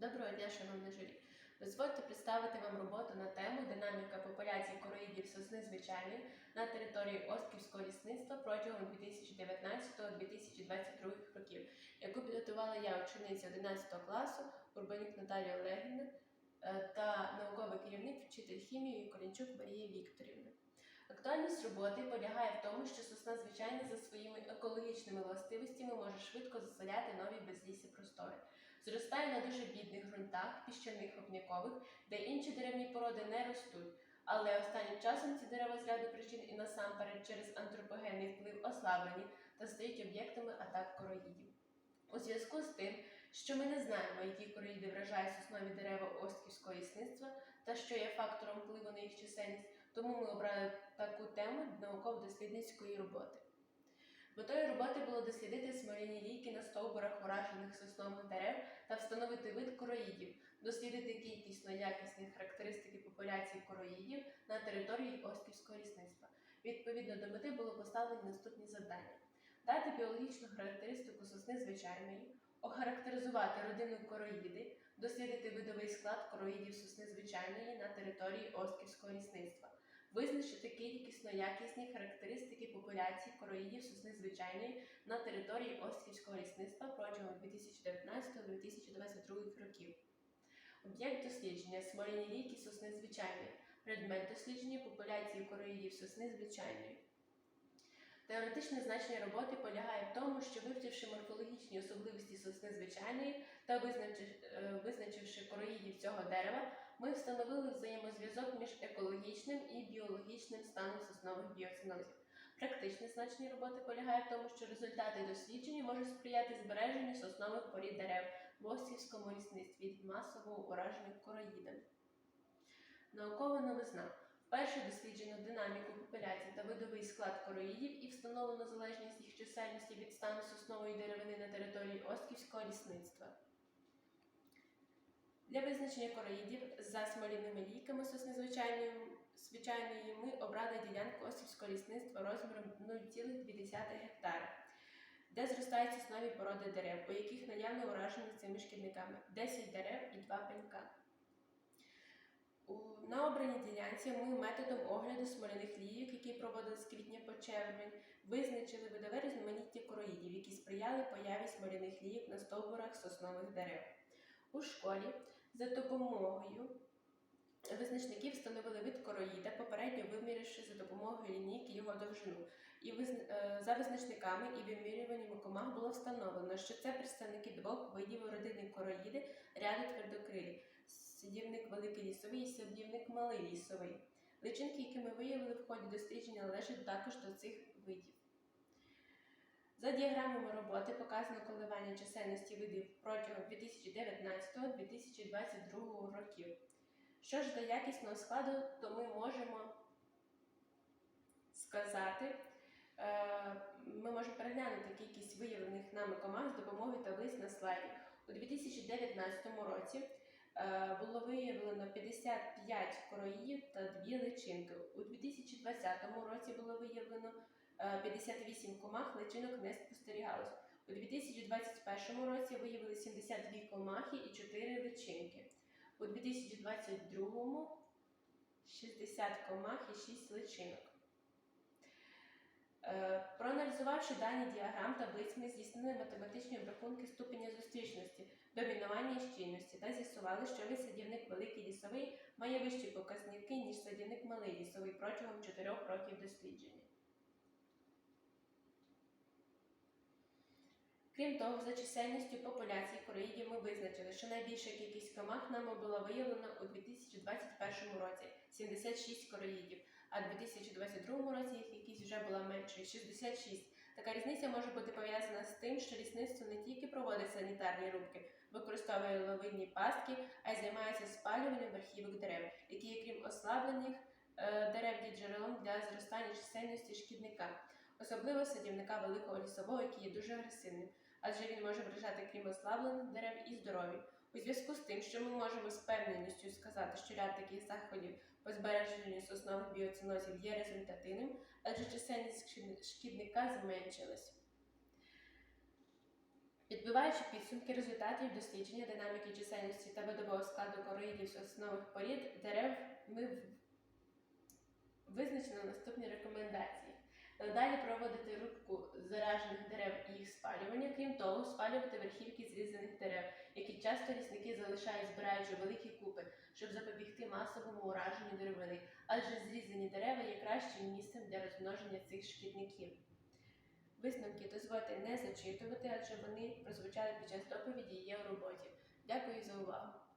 Доброго дня, шановне журі. Дозвольте представити вам роботу на тему динаміка популяції короїдів сосни звичайної на території Остківського лісництва протягом 2019-2022 років, яку підготувала я, учениця 11 класу, Урбанюк Наталія Олегівна е, та науковий керівник вчитель хімії Колінчук Марія Вікторівна. Актуальність роботи полягає в тому, що сосна звичайна за своїми екологічними властивостями може швидко заселяти нові безлісі простори. Зростає на дуже бідних ґрунтах, піщаних вапнякових, де інші деревні породи не ростуть. Але останнім часом ці дерева з ряду причин і насамперед через антропогенний вплив ослаблені та стають об'єктами атак короїдів. У зв'язку з тим, що ми не знаємо, які короїди вражають соснові дерева Остківського лісництва та що є фактором впливу на їх чисельність, тому ми обрали таку тему науково-дослідницької роботи. Метою роботи було дослідити смоляні ліки на стовбурах уражених соснових дерев та встановити вид короїдів, дослідити кількісно-якісні характеристики популяції короїдів на території Осківського лісництва. Відповідно до мети було поставлені наступні завдання: дати біологічну характеристику сосни звичайної, охарактеризувати родину короїди, дослідити видовий склад короїдів сосни звичайної на території Осківського лісництва. Визначити кількісно-якісні характеристики популяції короїдів сосни звичайної на території Острівського лісництва протягом 2019-2022 років. Об'єкт дослідження смоляні ліки сосни звичайної. Предмет дослідження популяції короїдів сосни звичайної. Теоретичне значення роботи полягає в тому, що вивчивши морфологічні особливості сосни звичайної та е, визначивши короїдів цього дерева, ми встановили взаємозв'язок між екологічним і біологічним станом соснових біоцинозів. Практичне значення роботи полягає в тому, що результати дослідження можуть сприяти збереженню соснових порід дерев в Острівському лісництві від масово уражених короїдами. Наукова новизна. Вперше досліджено динаміку популяцій та видовий склад короїдів і встановлено залежність їх чисельності від стану соснової деревини на території Остківського лісництва. Для визначення короїдів за смоляними ліками сосни звичайної, ми обрали ділянку Острівського лісництва розміром 0,2 гектара, де зростають соснові породи дерев, у яких наявно уражені цими шкідниками 10 дерев і 2 пенька. На обраній ділянці ми методом огляду смоляних лійок, які проводили з квітня по червень, визначили видове різноманіття короїдів, які сприяли появі смоляних лійок на стовбурах соснових дерев. У школі за допомогою визначників встановили вид короїда, попередньо вимірявши за допомогою лінійки його довжину. І е, за визначниками і вимірюваннями комах було встановлено, що це представники двох видів родини короїди ряду твердокрилі садівник великий лісовий і садівник малий лісовий. Личинки, які ми виявили в ході дослідження, належать також до цих видів. За діаграмами роботи показано коливання чисельності видів протягом 2019-2022 років. Що ж до якісного складу, то ми можемо сказати, е, ми можемо переглянути кількість виявлених нами команд з допомогою таблиць на слайді. У 2019 році е, було виявлено 55 короїв та 2 личинки. У 2020 році було виявлено 58 комах, личинок не спостерігалось. У 2021 році виявили 72 комахи і 4 личинки. У 2022 60 комах і 6 личинок. Е, Проаналізувавши дані діаграм таблиць, ми здійснили математичні обрахунки ступеня зустрічності, домінування і щільності та з'ясували, що висадівник великий лісовий має вищі показники, ніж садівник малий лісовий протягом 4 років дослідження. Крім того, за чисельністю популяції короїдів ми визначили, що найбільша кількість комах нами була виявлена у 2021 році 76 короїдів, а у 2022 році їх кількість вже була меншою 66. Така різниця може бути пов'язана з тим, що лісництво не тільки проводить санітарні рубки, використовує ловинні пастки, а й займається спалюванням верхівок дерев, які, крім ослаблених е, дерев, є джерелом для зростання чисельності шкідника, особливо садівника великого лісового, який є дуже агресивним, адже він може вражати крім ослаблених дерев і здорові. У зв'язку з тим, що ми можемо з певненістю сказати, що ряд таких заходів по збереженню соснових біоцинозів є результативним, адже чисельність шкідника зменшилась. Підбиваючи підсумки результатів дослідження динаміки чисельності та видового складу короїдів соснових порід дерев, ми визначено наступні рекомендації. Надалі проводити рубку заражених дерев і їх спалювання, крім того, спалювати верхівки зрізаних дерев, які часто лісники залишають, збираючи великі купи, щоб запобігти масовому ураженню деревини, адже зрізані дерева є кращим місцем для розмноження цих шкідників. Висновки дозвольте не зачитувати, адже вони прозвучали під час доповіді і є у роботі. Дякую за увагу.